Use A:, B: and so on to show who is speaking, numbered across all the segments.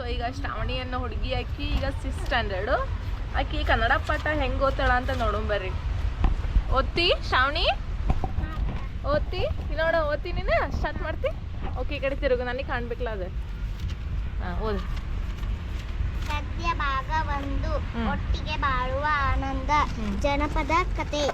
A: So ಈಗ ಶ್ರಾವಣಿ ಅನ್ನೋ ಹುಡುಗಿ ಆಕಿ ಈಗ ಸಿಕ್ಸ್ ಸ್ಟ್ಯಾಂಡರ್ಡು ಆಕಿ ಕನ್ನಡ ಪಾಠ ಹೆಂಗೆ ಓದ್ತಾಳ ಅಂತ ನೋಡೋಣ ಬರ್ರಿ. ಓದ್ತಿ? ಶ್ರಾವಣಿ? ಓದ್ತಿ? ನೋಡ ನೋಡು ಓದ್ತಿ ನೀನು? ಸ್ಟಾರ್ಟ್ ಮಾಡ್ತಿ? ಓಕೆ ಈ ಕಡೆ ತಿರುಗು ನನಗೆ ಕಾಣ್ಬೇಕಲ್ಲ ಅದು. ಹಾಂ ಓದು.
B: ಸದ್ಯ ಭಾಗ ಒಂದು. ಒಟ್ಟಿಗೆ ಬಾಳುವ ಆನಂದ. ಜನಪದ ಕತೆ.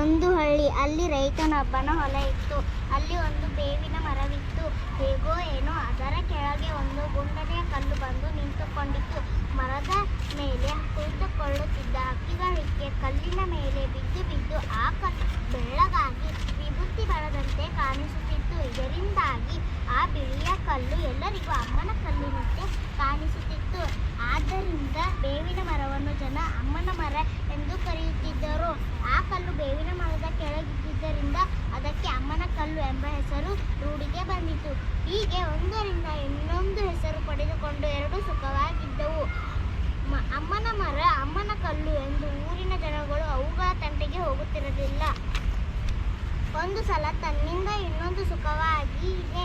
B: ಒಂದು ಹಳ್ಳಿ ಅಲ್ಲಿ ರೈತನೊಬ್ಬನ ಹೊಲ ಇತ್ತು. ಅಲ್ಲಿ ಒಂದು ಬೇವಿನ ಮರವಿತ್ತು. ಹೇಗೋ ಏನೋ ಅದರ ಕೆಳಗೆ ಒಂದು ಗುಂಡನೆಯ ಕಲ್ಲು ಬಂದು ನಿಂತುಕೊಂಡಿತ್ತು. ಮರದ ಮೇಲೆ ಕುಳಿತುಕೊಳ್ಳುತ್ತಿದ್ದ ಹಕ್ಕಿಗಳಿಗೆ ಕಲ್ಲಿನ ಮೇಲೆ ಬಿದ್ದು ಬಿದ್ದು ಆ ಕಲ್ಲು ಬೆಳ್ಳಗಾಗಿ ವಿಭೂತಿ ಬರದಂತೆ ಕಾಣಿಸುತ್ತಿತ್ತು. ಇದರಿಂದಾಗಿ ಆ ಬಿಳಿಯ ಕಲ್ಲು ಎಲ್ಲರಿಗೂ ಅಮ್ಮನ ಕಲ್ಲಿನಂತೆ ಕಾಣಿಸುತ್ತಿತ್ತು. ಆದ್ದರಿಂದ ಬೇವಿನ ಮರವನ್ನು ಜನ ಅಮ್ಮನ ಮರ ಎಂದು ಕರೆಯುತ್ತಿದ್ದರು. ಆ ಕಲ್ಲು ಬೇವಿನ ಮರದ ಕೆಳಗಿದ್ದರಿಂದ ಅದಕ್ಕೆ ಅಮ್ಮನ ಕಲ್ಲು ಎಂಬ ಹೆಸರು ರೂಢಿಗೆ ಬಂದಿತು. ಹೀಗೆ ಒಂದರಿಂದ ಇನ್ನೊಂದು ಹೆಸರು ಪಡೆದುಕೊಂಡು ಎರಡು ಸುಖವಾಗಿದ್ದವು ಮ- ಅಮ್ಮನ ಮರ ಅಮ್ಮನ ಕಲ್ಲು ಎಂದು ಊರಿನ ಜನಗಳು ಅವುಗಳ ತಂಟೆಗೆ ಹೋಗುತ್ತಿರಲಿಲ್ಲ ಒಂದು ಸಲ ತನ್ನಿಂದ ಇನ್ನೊಂದು ಸುಖವಾಗಿ ಇದೆ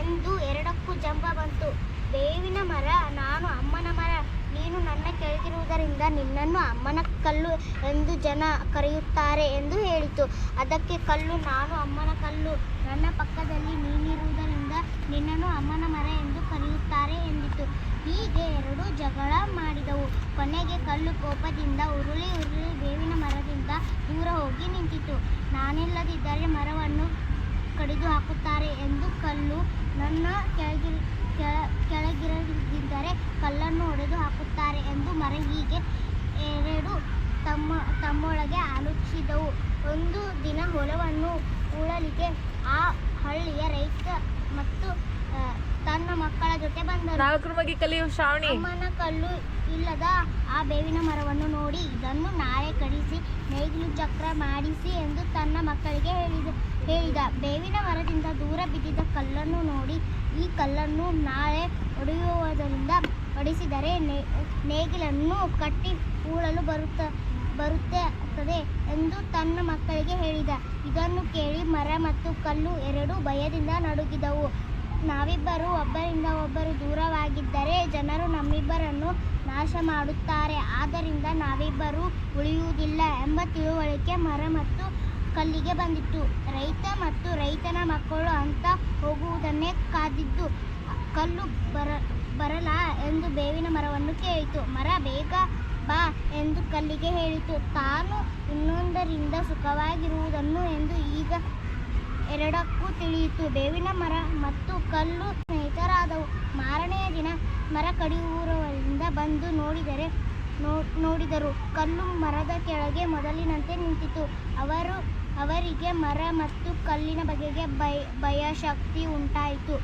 B: ಎಂದು ಎರಡಕ್ಕೂ ಜಂಬ ಬಂತು. ಬೇವಿನ ಮರ, ನಾನು ಅಮ್ಮನ ಮರ, ನೀನು ನನ್ನ ಕೆಳಗಿರುವುದರಿಂದ ನಿನ್ನನ್ನು ಅಮ್ಮನ ಕಲ್ಲು ಎಂದು ಜನ ಕರೆಯುತ್ತಾರೆ ಎಂದು ಹೇಳಿತು. ಅದಕ್ಕೆ ಕಲ್ಲು, ನಾನು ಅಮ್ಮನ ಕಲ್ಲು, ನನ್ನ ಪಕ್ಕದಲ್ಲಿ ನೀನಿರುವುದರಿಂದ ನಿನ್ನನ್ನು ಅಮ್ಮನ ಮರ ಎಂದು ಕರೆಯುತ್ತಾರೆ. ಜಗಳ ಮಾಡಿದವು. ಕೊನೆಗೆ ಕಲ್ಲು ಕೋಪದಿಂದ ಉರುಳಿ ಉರುಳಿ ಬೇವಿನ ಮರದಿಂದ ದೂರ ಹೋಗಿ ನಿಂತಿತು. ನಾನಿಲ್ಲದಿದ್ದರೆ ಮರವನ್ನು ಕಡಿದು ಹಾಕುತ್ತಾರೆ ಎಂದು ಕಲ್ಲು ನನ್ನ ಕೆಳಗಿರ ಕೆಳ- ಕೆಳಗಿರದಿದ್ದರೆ ಕಲ್ಲನ್ನು ಒಡೆದು ಹಾಕುತ್ತಾರೆ ಎಂದು ಮರ ಹೀಗೆ ಎರಡು ತಮ್ಮ, ತಮ್ಮೊಳಗೆ ಆಲೋಚಿಸಿದವು. ಒಂದು ದಿನ ಹೊಲವನ್ನು ಉಳಲಿಕ್ಕೆ ಆ ಹಳ್ಳಿಯ ರೈತ ಮತ್ತು ತನ್ನ ಮಕ್ಕಳ ಜೊತೆ ಬಂದರು.
A: ಶ್ರಾವಣಿ.
B: ಅಮ್ಮನ ಕಲ್ಲು ಇಲ್ಲದ ಆ ಬೇವಿನ ಮರವನ್ನು ನೋಡಿ ಇದನ್ನು ನಾಳೆ ಕಡಿಸಿ ನೇಗಿಲು ಚಕ್ರ ಮಾಡಿಸಿ ಎಂದು ತನ್ನ ಮಕ್ಕಳಿಗೆ ಹೇಳಿದ ಹೇಳಿದ. ಬೇವಿನ ಮರದಿಂದ ದೂರ ಬಿದ್ದಿದ್ದ ಕಲ್ಲನ್ನು ನೋಡಿ ಈ ಕಲ್ಲನ್ನು ನಾಳೆ ಒಡೆಯುವುದರಿಂದ ಒಡಿಸಿದರೆ ನೇ- ನೇಗಿಲನ್ನು ಕಟ್ಟಿ ಹೂಳಲು ಬರುತ್ತ ಬರುತ್ತದೆ ಎಂದು ತನ್ನ ಮಕ್ಕಳಿಗೆ ಹೇಳಿದ. ಇದನ್ನು ಕೇಳಿ ಮರ ಮತ್ತು ಕಲ್ಲು ಎರಡೂ ಭಯದಿಂದ ನಡುಗಿದವು. ನಾವಿಬ್ಬರು ಒಬ್ಬರಿಂದ ಒಬ್ಬರು ದೂರವಾಗಿದ್ದರೆ ಜನರು ನಮ್ಮಿಬ್ಬರನ್ನು ನಾಶ ಮಾಡುತ್ತಾರೆ ಆದ್ದರಿಂದ ನಾವಿಬ್ಬರು ಉಳಿಯುವುದಿಲ್ಲ ಎಂಬ ತಿಳುವಳಿಕೆ ಮರ ಮತ್ತು ಕಲ್ಲಿಗೆ ಬಂದಿತ್ತು. ರೈತ ಮತ್ತು ರೈತನ ಮಕ್ಕಳು ಅಂತ ಹೋಗುವುದನ್ನೇ ಕಾದಿದ್ದು ಕಲ್ಲು ಬರ ಬರಲ ಎಂದು ಬೇವಿನ ಮರವನ್ನು ಕೇಳಿತು. ಮರ ಬೇಗ ಬಾ ಎಂದು ಕಲ್ಲಿಗೆ ಹೇಳಿತು. ತಾನು ಇನ್ನೊಂದರಿಂದ ಸುಖವಾಗಿರುವುದನ್ನು ಎಂದು ಈಗ ಎರಡಕ್ಕೂ ತಿಳಿಯಿತು. ಬೇವಿನ ಮರ ಮತ್ತು ಕಲ್ಲು ಸ್ನೇಹಿತರಾದವು. ಮಾರನೆಯ ದಿನ ಮರ ಕಡಿಯುವವರಿಂದ ಬಂದು ನೋಡಿದರೆ, ನೋ- ನೋಡಿದರು. ಕಲ್ಲು ಮರದ ಕೆಳಗೆ ಮೊದಲಿನಂತೆ ನಿಂತಿತು. ಅವರು, ಅವರಿಗೆ ಮರ ಮತ್ತು ಕಲ್ಲಿನ ಬಗೆಗೆ ಭಯ, ಭಯಶಕ್ತಿ ಉಂಟಾಯಿತು.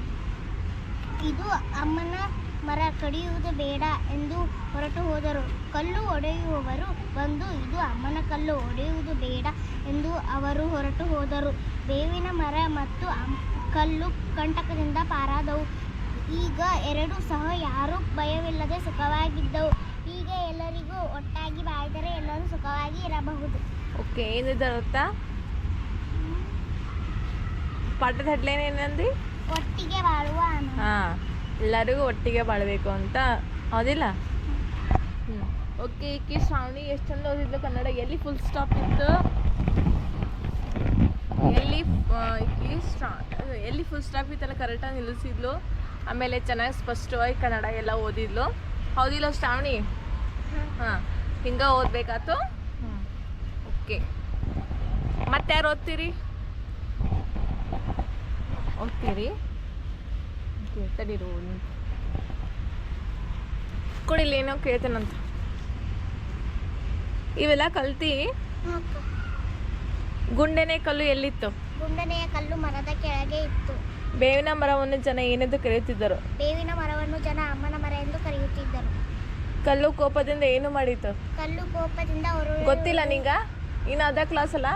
B: ಇದು ಅಮ್ಮನ ಮರ, ಕಡಿಯುವುದು ಬೇಡ ಎಂದು ಹೊರಟು ಹೋದರು. ಕಲ್ಲು ಒಡೆಯುವವರು ಬಂದು, ಇದು ಅಮ್ಮನ ಕಲ್ಲು, ಒಡೆಯುವುದು ಬೇಡ ಎಂದು ಅವರು ಹೊರಟು ಹೋದರು. ಬೇವಿನ ಮರ ಮತ್ತು ಕಲ್ಲು ಕಂಟಕದಿಂದ ಪಾರಾದವು. ಈಗ ಎರಡು ಸಹ ಯಾರೂ ಭಯವಿಲ್ಲದೆ ಸುಖವಾಗಿದ್ದವು. ಹೀಗೆ ಎಲ್ಲರಿಗೂ ಒಟ್ಟಾಗಿ ಬಾಳಿದರೆ ಎಲ್ಲರೂ ಸುಖವಾಗಿ ಇರಬಹುದು.
A: ಓಕೆ ಏನಿದೆ ಗೊತ್ತಾ ಪಾಠದ ಹೆಡ್ಲೈನ್ ಏನಂದ್ರಿ
B: ಒಟ್ಟಿಗೆ ಬಾಳುವ
A: ಹಾಂ ಎಲ್ಲರಿಗೂ ಒಟ್ಟಿಗೆ ಬಾಳಬೇಕು ಅಂತ. ಹೌದಿಲ್ಲ? ಓಕೆ ಈಕಿ ಶ್ರಾವಣಿ ಎಷ್ಟು ಚಂದ ಓದಿದ್ಲು ಕನ್ನಡ? ಎಲ್ಲಿ ಫುಲ್ ಸ್ಟಾಪ್ ಇತ್ತು ಎಲ್ಲಿ ಆ, ಈಕಿ ಸ್ಟಾ ಎಲ್ಲಿ ಫುಲ್ ಸ್ಟಾಪ್ ಇತ್ತಲ್ಲ ಕರೆಕ್ಟಾಗಿ ನಿಲ್ಲಿಸಿದ್ಲು. ಆಮೇಲೆ ಚೆನ್ನಾಗಿ ಸ್ಪಷ್ಟವಾಗಿ ಕನ್ನಡ ಎಲ್ಲ ಓದಿದ್ಲು. ಹೌದಿಲ್ಲ ಶ್ರಾವಣಿ? ಹಾಂ ಹಿಂಗೆ ಓದಬೇಕಾತು? ಓಕೆ. ಮತ್ತೆ ಯಾರು ಓದ್ತೀರಿ? ಓದ್ತೀರಿ? ತಡೀರು ಕೊಡಿಲ್ಲ ಏನೋ ಕೇಳ್ತೇನಂತ. ಇವೆಲ್ಲ ಕಲ್ತಿ? ಗುಂಡೆನೆ ಕಲ್ಲು ಎಲ್ಲಿತ್ತು?
B: ಗುಂಡನೆಯ ಕಲ್ಲು ಮರದ ಕೆಳಗೆ ಇತ್ತು.
A: ಬೇವಿನ ಮರವನ್ನು ಜನ ಏನೆಂದು ಕರೆಯುತ್ತಿದ್ದರು?
B: ಬೇವಿನ ಮರವನ್ನು ಜನ ಅಮ್ಮನ ಮರ ಎಂದು ಕರೆಯುತ್ತಿದ್ದರು.
A: ಕಲ್ಲು ಕೋಪದಿಂದ ಏನು ಮಾಡಿತು?
B: ಕಲ್ಲು ಕೋಪದಿಂದ ಅವರು
A: ಗೊತ್ತಿಲ್ಲ ನಿಂಗ? ಇನ್ನು ಅದ ಕ್ಲಾಸ್ ಅಲ್ಲ?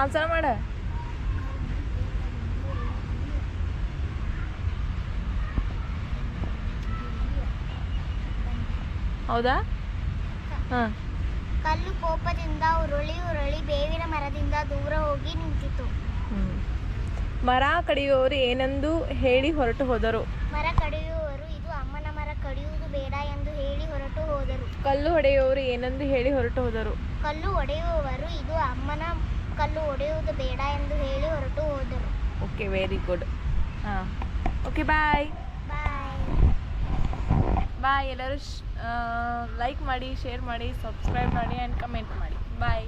A: ಆನ್ಸರ್ ಮಾಡ. ಹೌದಾ? ಹಾಂ.
B: ಕಲ್ಲು ಕೋಪದಿಂದ ಉರುಳಿ ಉರುಳಿ ಬೇವಿನ ಮರದಿಂದ ದೂರ ಹೋಗಿ ನಿಂತಿತು.
A: ಮರ ಕಡಿಯುವವರು ಏನೆಂದು ಹೇಳಿ ಹೊರಟು ಹೋದರು.
B: ಮರ ಕಡಿಯುವವರು ಇದು ಅಮ್ಮನ ಮರ ಕಡಿಯುವುದು ಬೇಡ ಎಂದು ಹೇಳಿ ಹೊರಟು ಹೋದರು.
A: ಕಲ್ಲು ಹೊಡೆಯುವವರು ಏನೆಂದು ಹೇಳಿ ಹೊರಟು ಹೋದರು.
B: ಕಲ್ಲು ಹೊಡೆಯುವವರು ಇದು ಅಮ್ಮನ ಕಲ್ಲು ಹೊಡೆಯುವುದು ಬೇಡ ಎಂದು ಹೇಳಿ ಹೊರಟು ಹೋದರು.
A: ಓಕೆ ವೆರಿ ಗುಡ್ ಹಾಂ. ಓಕೆ ಬಾಯ್
B: ಬಾಯ್
A: ಬಾಯ್ ಎಲ್ಲರೂ ಲೈಕ್ ಮಾಡಿ ಶೇರ್ ಮಾಡಿ ಸಬ್ಸ್ಕ್ರೈಬ್ ಮಾಡಿ ಆ್ಯಂಡ್ ಕಮೆಂಟ್ ಮಾಡಿ. ಬಾಯ್